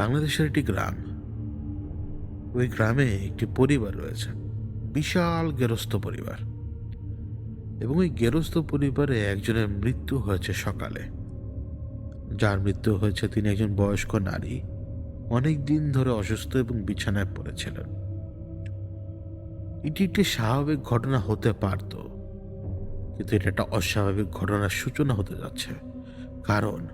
বাংলাদেশের একটি গ্রাম। ওই গ্রামে একটি পরিবার রয়েছে। বিশাল গেরস্থ পরিবার। এবং ওই গেরস্থ পরিবারে একজনের মৃত্যু হয়েছে সকালে। যার মৃত্যু হয়েছে তিনি একজন বয়স্ক নারী। অনেক দিন ধরে অসুস্থ এবং বিছানায় পড়েছিলেন। এটি একটি স্বাভাবিক ঘটনা হতে পারত। কিন্তু এটা একটা অস্বাভাবিক ঘটনার সূচনা হতে যাচ্ছে। কারণ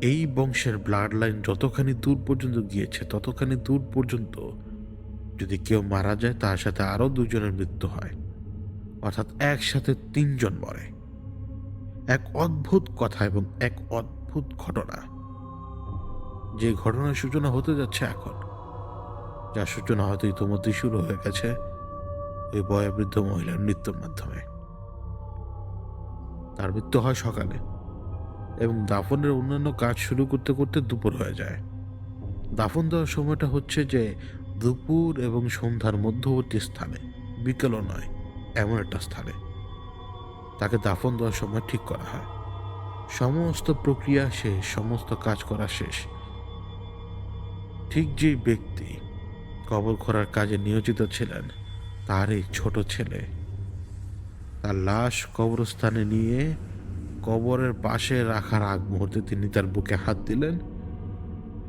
এই বংশের ব্লাড লাইন যতখানি দূর পর্যন্ত গিয়েছে, ততখানি দূর পর্যন্ত যদি কেউ মারা যায়, তার সাথে আরও দুজনের মৃত্যু হয়। অর্থাৎ একসাথে তিনজন মরে। এক অদ্ভুত কথা এবং এক অদ্ভুত ঘটনা। যে ঘটনার সূচনা হতে যাচ্ছে এখন, যার সূচনা হয়তো ইতোমধ্যেই শুরু হয়ে গেছে ওই বয়োবৃদ্ধ মহিলার মৃত্যুর মাধ্যমে। তার মৃত্যু হয় সকালে। এবং দাফনের অন্যান্য কাজ শুরু করতে করতে দুপুর হয়ে যায়। দাফন দেওয়ার সময়টা হচ্ছে যে, দুপুর এবং সন্ধ্যার মধ্যবর্তী স্থানে। বিকেলও নয়, এমন একটা স্থানে। তাকে দাফন দেওয়ার সময় ঠিক করা হয়। সমস্ত প্রক্রিয়া শেষ, সমস্ত কাজ করা শেষ। ঠিক যে ব্যক্তি কবর খোঁড়ার কাজে নিয়োজিত ছিলেন তার এই ছোট ছেলে। তার লাশ কবরস্থানে নিয়ে কবরের পাশে রাখার আগ মুহূর্তে তিনি তার বুকে হাত দিলেন।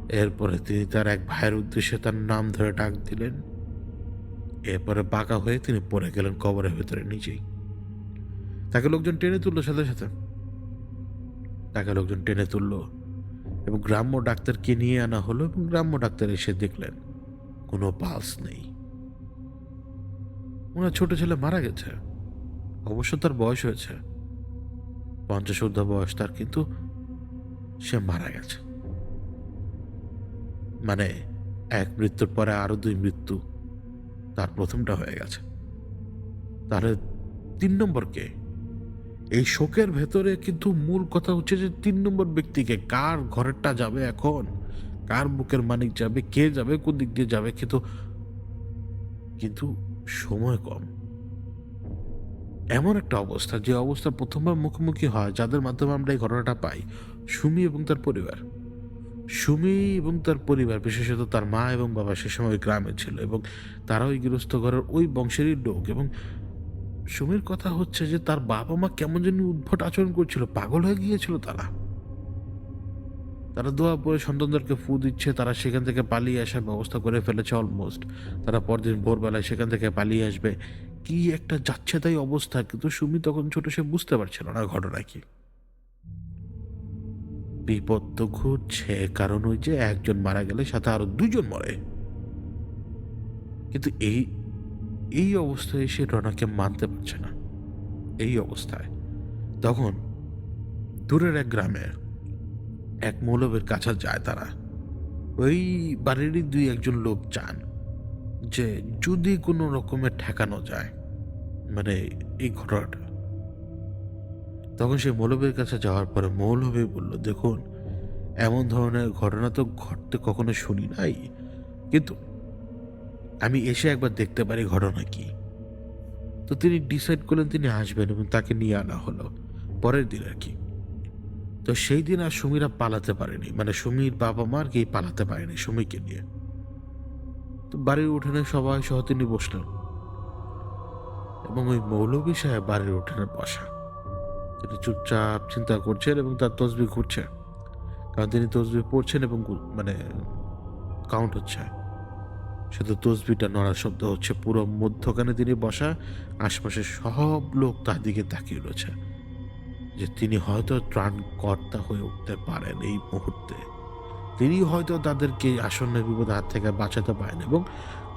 এরপরে তিনি তার এক ভাইয়ের উদ্দেশ্যে তার নাম ধরে ডাক দিলেন। এরপরে বাঁকা হয়ে তিনি পড়ে গেলেন কবরের ভেতরে নিজেই। তাকে লোকজন টেনে তুললো সাথে সাথে। তাকে লোকজন টেনে তুললো এবং গ্রাম্য ডাক্তারকে নিয়ে আনা হলো এবং গ্রাম্য ডাক্তার এসে দেখলেন, কোনো পালস নেই। ওনার ছোট ছেলে মারা গেছে। অবশ্য তার বয়স হয়েছে। পঞ্চাশ ঊর্ধ্ব বয়স তার, কিন্তু সে মারা গেছে। মানে এক মৃত্যুর পরে আরও দুই মৃত্যু তার প্রথমটা হয়ে গেছে। তাহলে তিন নম্বরকে এই শোকের ভেতরে কিন্তু মূল কথা হচ্ছে যে তিন নম্বর ব্যক্তিকে কার ঘরেরটা যাবে এখন? কার বুকের মানিক যাবে? কে যাবে? কোন দিক দিয়ে যাবে? কিন্তু কিন্তু সময় কম। এমন একটা অবস্থা যে অবস্থা প্রথমবার মুখোমুখি হয়, যাদের মাধ্যমে আমরা এই ঘটনাটা পাই, সুমি এবং তার পরিবার। সুমি এবং তার পরিবার, বিশেষত তার মা এবং বাবা সে সময় গ্রামে ছিল এবং তারা ওই গৃহস্থ ঘরের ওই বংশেরই লোক এবং সুমির কথা হচ্ছে যে তার বাবা মা কেমন যেন উদ্ভট আচরণ করছিল, পাগল হয়ে গিয়েছিল তারা। তারা দোয়া পরে সন্তানদেরকে ফু দিচ্ছে, তারা সেখান থেকে পালিয়ে আসার ব্যবস্থা করে ফেলেছে অলমোস্ট তারা পরদিন ভোরবেলায় সেখান থেকে পালিয়ে আসবে। কি একটা যাচ্ছে তাই অবস্থা, কিন্তু সুমি তখন ছোট, সে বুঝতে পারছিল না ঘটনা কি। বিপদ তো ঘুরছে কারণ ওই যে একজন মারা গেলে সাথে আরও দুজন মরে। কিন্তু এই এই অবস্থায় সে রনাকে মানতে পারছে না। এই অবস্থায়। তখন দূরের এক গ্রামের এক মৌলবের কাছে যায় তারা। ওই বাড়িরই দুই একজন লোক চান যে যদি কোনো রকমের ঠেকানো যায় মানে এই ঘটনাটা। তখন সে মৌলবীর কাছে যাওয়ার পরে মৌলবী বলল, দেখুন, এমন ধরনের ঘটনা তো ঘটতে কখনো শুনি নাই, কিন্তু আমি এসে একবার দেখতে পারি ঘটনা কি। তো তিনি ডিসাইড করলেন তিনি আসবেন এবং তাকে নিয়ে আনা হলো, পরের দিন আর কি। তো সেই দিন আর সুমিরা পালাতে পারেনি মানে সুমির বাবা মা আর কি পালাতে পারেনি সুমিকে নিয়ে। বাড়ির উঠানে সবাই সহ তিনি বসলেন এবং ওই মৌলবী সাহেব বাড়ির উঠানে বসা। তিনি চুপচাপ চিন্তা করছেন এবং তার তসবি ঘুরছে। কারণ তিনি তসবি পড়ছেন এবং মানে কাউন্ট হচ্ছে। শুধু তসবিটা নড়ার শব্দ হচ্ছে, পুরো মধ্যখানে তিনি বসা, আশপাশে সব লোক তার দিকে তাকিয়ে রয়েছে। যে তিনি হয়তো ত্রাণকর্তা হয়ে উঠতে পারেন এই মুহূর্তে। তিনি হয়তো তাদেরকে আসন্ন বিপদ হাত থেকে বাঁচাতে পারেন এবং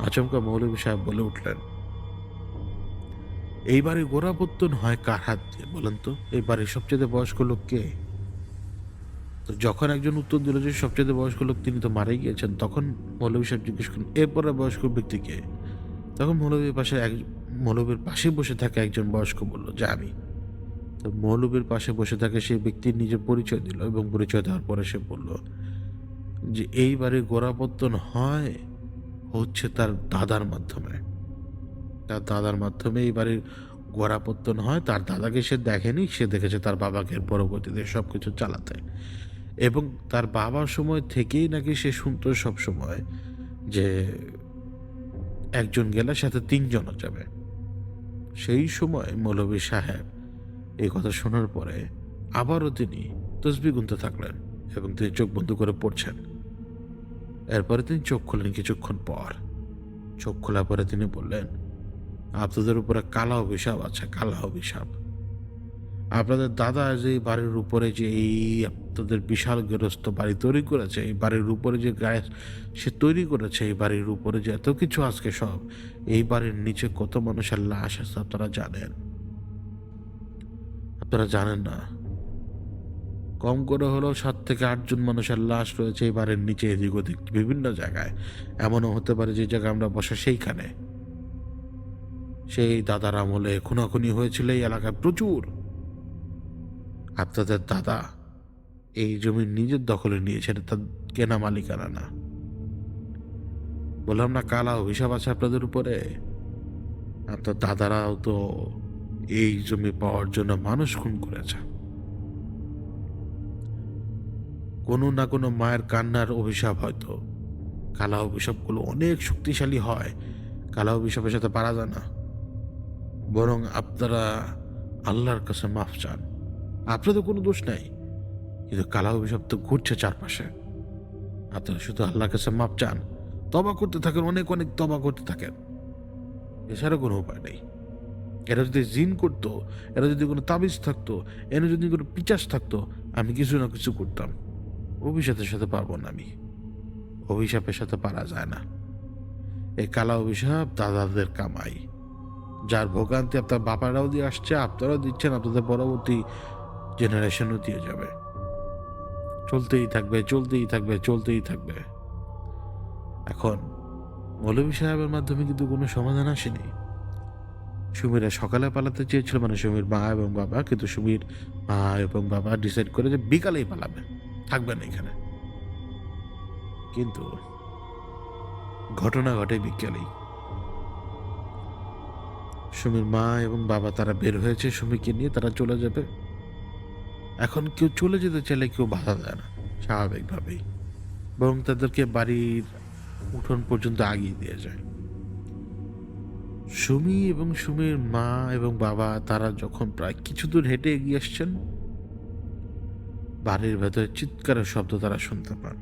আচমকা মৌলভী সাহেব বলে উঠলেন, এইবারে গোড়াপত্তন হয় কার হাত দিয়ে বলেন তো? এইবারে সবচেয়ে বয়স্ক লোক কে? তো যখন একজন উত্তর দিল যে সবচেয়ে বয়স্ক লোক তিনি তো মারাই গিয়েছেন, তখন মৌলভী সাহেব জিজ্ঞেস করেন এরপরে বয়স্ক ব্যক্তি কে? তখন মৌলভীর পাশে এক, মৌলভীর পাশে বসে থাকা একজন বয়স্ক বলল, যে আমি। তো মৌলভীর পাশে বসে থাকে সেই ব্যক্তির নিজের পরিচয় দিল এবং পরিচয় দেওয়ার পরে সে বলল যে এইবারে গোড়াপত্তন হয় হচ্ছে তার দাদার মাধ্যমে। তার দাদার মাধ্যমে এই বাড়ির গোড়াপত্তন হয়, তার দাদাকে সে দেখেনি, সে দেখেছে তার বাবাকে পরবর্তীতে সব কিছু চালাতে। এবং তার বাবার সময় থেকেই নাকি সে শুনতো সময় যে একজন গেলে সাথে তিনজনও যাবে। সেই সময় মৌলভী সাহেব এই কথা শোনার পরে আবারও তিনি তসবি গুনতে থাকলেন এবং তিনি চোখ বন্ধ করে পড়ছেন। এরপরে তিনি চোখ খুললেন কিছুক্ষণ পর। চোখ খোলার পরে তিনি বললেন, আপনাদের উপরে কালা অভিশাপ আছে, কালা অভিশাপ। আপনাদের দাদা যে বাড়ির উপরে যে এই আপনাদের বিশাল গৃহস্থ বাড়ি তৈরি করেছে, এই বাড়ির উপরে যে গায়ে সে তৈরি করেছে, এই বাড়ির উপরে যে এত কিছু আজকে সব, এই বাড়ির নিচে কত মানুষের লাশ আছে, আপনারা জানেন? আপনারা জানেন না কম করে হলেও সাত থেকে আটজন মানুষের লাশ রয়েছে এই বাড়ির নিচে, এদিক ওদিক, বিভিন্ন জায়গায়। এমনও হতে পারে যে জায়গায় আমরা বসে সেইখানে। সেই দাদার আমলে খুনাখুনি হয়েছিল এই এলাকায় প্রচুর। আপনাদের দাদা এই জমি নিজের দখলে নিয়েছেন তার কেনা মালিকানা না। বললাম, না, কালা অভিশাপ আছে আপনাদের উপরে? আপনার দাদারাও তো এই জমি পাওয়ার জন্য মানুষ খুন করেছে। কোনো না কোনো মায়ের কান্নার অভিশাপ হয়তো। কালা অভিশাপগুলো অনেক শক্তিশালী হয়। কালা অভিশাপের সাথে পারা যায় না। বরং আপনারা আল্লাহর কাছে মাফ চান। আপনাদের কোনো দোষ নাই। কিন্তু কালা অভিশাপ তো ঘুরছে চারপাশে। আপনারা শুধু আল্লাহর কাছে মাপ চান। তবা করতে থাকেন, অনেক অনেক তবা করতে থাকেন। এছাড়া কোনো উপায় নেই। এরা যদি জিন করতো, এরা যদি কোনো তাবিজ থাকতো, এরা যদি কোনো পিচাস থাকতো, আমি কিছু না কিছু করতাম। অভিশাপের সাথে পারব না আমি। অভিশাপের সাথে পারা যায় না। এই কালা অভিশাপ দাদাদের কামাই। যার ভোগান্তি আপনার বাপারাও দিয়ে আসছে, আপনারাও দিচ্ছেন, আপনাদের পরবর্তী জেনারেশনও দিয়ে যাবে। চলতেই থাকবে চলতেই থাকবে চলতেই থাকবে। এখন মৌলভী সাহেবের মাধ্যমে কিন্তু কোনো সমাধান আসেনি। সুমিরা সকালে পালাতে চেয়েছিল মানে সুমির মা এবং বাবা, কিন্তু সুমির মা এবং বাবা ডিসাইড করে যে বিকালেই পালাবে থাকবেন এখানে। কিন্তু ঘটনা ঘটে বিকেলেই। সুমির মা এবং বাবা তারা বের হয়েছে, সুমিকে নিয়ে তারা চলে যাবে। এখন কেউ চলে যেতে চাইলে কেউ বাধা দেয় না, স্বাভাবিকভাবেই। বরং তাদেরকে বাড়ির উঠোন পর্যন্ত আগিয়ে দিয়ে যায়। সুমি এবং সুমির মা এবং বাবা তারা যখন প্রায় কিছু দূর হেঁটে এগিয়ে আসছেন বাড়ির ভেতরে চিৎকারের শব্দ তারা শুনতে পান।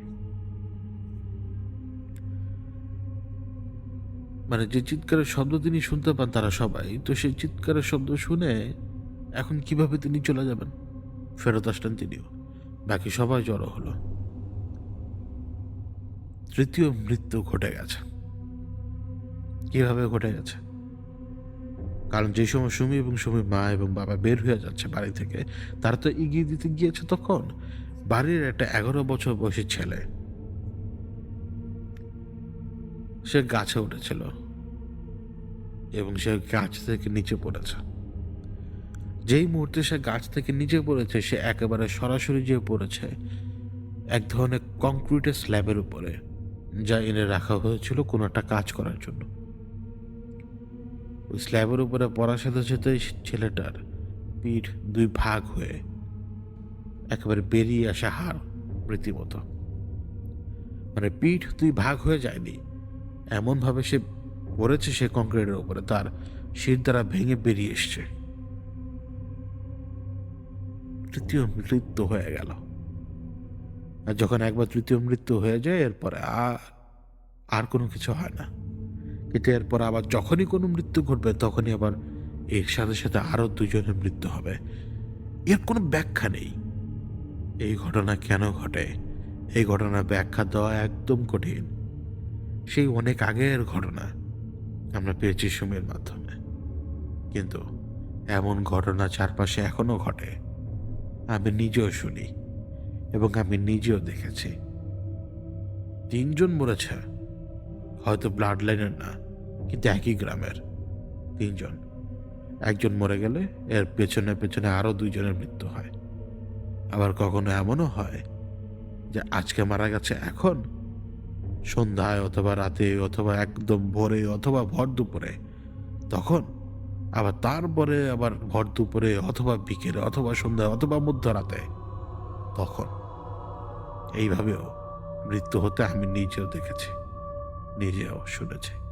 মানে যে চিৎকারের শব্দ তিনি শুনতে পান তারা সবাই, তো সেই চিৎকারের শব্দ শুনে এখন কীভাবে তিনি চলে যাবেন? ফেরত আসলেন তিনিও। বাকি সবাই জড়ো হলো। তৃতীয় মৃত্যু ঘটে গেছে। কীভাবে ঘটে গেছে? কারণ যে সময় সুমি এবং সুমির মা এবং বাবা বের হয়ে যাচ্ছে বাড়ি থেকে, তারা তো এগিয়ে দিতে গিয়েছে তখন। বাড়ির একটা এগারো বছর বয়সী ছেলে, সে গাছে উঠেছিল এবং সে গাছ থেকে নিচে পড়েছে। যেই মুহূর্তে সে গাছ থেকে নিচে পড়েছে, সে একেবারে সরাসরি যে পড়েছে এক ধরনের কংক্রিটের স্ল্যাবের উপরে, যা এনে রাখা হয়েছিল কোনো একটা কাজ করার জন্য। ওই স্ল্যাবের উপরে পড়ার সাথে সাথে ছেলেটার পিঠ দুই ভাগ হয়ে একেবারে বেরিয়ে আসা হার রীতিমতো। মানে পিঠ দুই ভাগ হয়ে যায়নি। এমনভাবে সে পড়েছে সে কংক্রিটের উপরে, তার শির দ্বারা ভেঙে বেরিয়ে এসছে। তৃতীয় মৃত্যু হয়ে গেল। আর যখন একবার তৃতীয় মৃত্যু হয়ে যায়, এরপরে আর আর কোনো কিছু হয় না। কিন্তু এরপর আবার যখনই কোনো মৃত্যু ঘটবে, তখনই আবার এর সাথে সাথে আরও দুজনের মৃত্যু হবে। এর কোনো ব্যাখ্যা নেই। এই ঘটনা কেন ঘটে? এই ঘটনার ব্যাখ্যা দেওয়া একদম কঠিন। সেই অনেক আগের ঘটনা আমরা পেয়েছি সুমের মাধ্যমে। কিন্তু এমন ঘটনা চারপাশে এখনও ঘটে। আমি নিজেও শুনি এবং আমি নিজেও দেখেছি। তিনজন মরেছে। হয়তো ব্লাড লাইনের না, কিন্তু একই গ্রামের তিনজন। একজন মরে গেলে এর পেছনে পেছনে আরও দুইজনের মৃত্যু হয়। আবার কখনো এমনও হয় যে আজকে মারা গেছে এখন, সন্ধ্যায় অথবা রাতে অথবা একদম ভোরে অথবা ভর দুপুরে, তখন আবার তারপরে আবার ভর দুপুরে অথবা বিকেলে অথবা সন্ধ্যায় অথবা মধ্যরাতে, তখন। এইভাবেও মৃত্যু হতে আমি নিজেও দেখেছি। নিজেও শুনেছি।